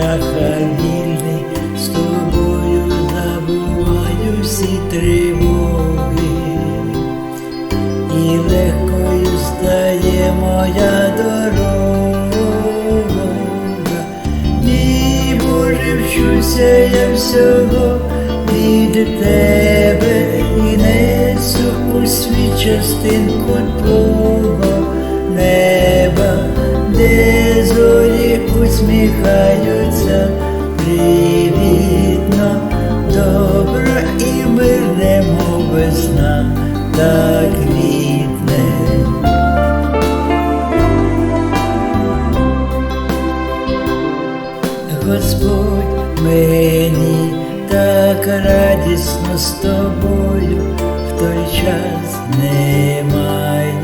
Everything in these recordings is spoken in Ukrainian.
птаха вільний, з тобою забуваю всі тривоги, і легкою стає моя дорога, ні, Боже, вчуся я всього від тебе і несу у свій частинку твого неба, де зорі усміхаю усміхаються привітно, добро і мирне, весна, так квітне. Господь мені так радісно з тобою, в той час немає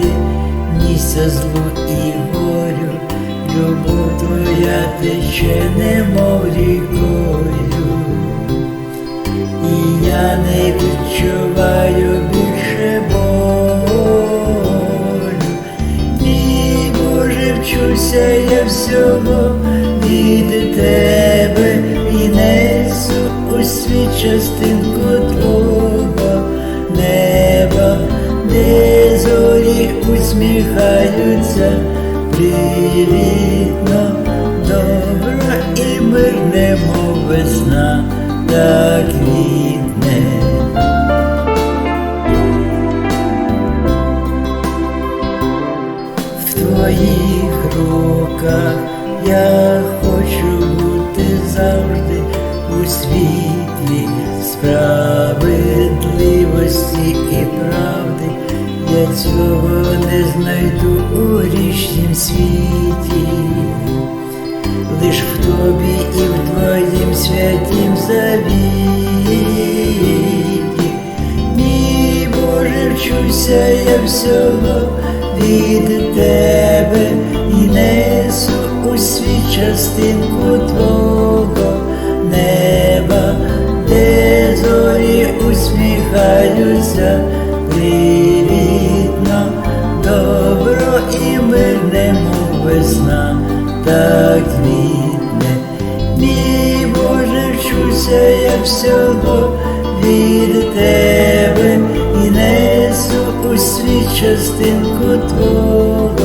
місця злу тече, немов рікою, і я не відчуваю більше болю. Мій Боже, вчуся я всього від тебе і несу у світ частинку твого неба, де зорі усміхаються привітно, весна, так квітне. в твоїх руках я хочу бути завжди у світлі справедливості і правди. Я цього не знайду у річнім світі, лиш в тобі і в твоїм святім завіті. Мій Боже, вчуся я всього від тебе і несу у світ частинку твого неба, де зорі усміхаються привітно, добро і мирне, мов весна, так квітне. Мій Боже, вчуся я всього від тебе і несу у свій частинку твого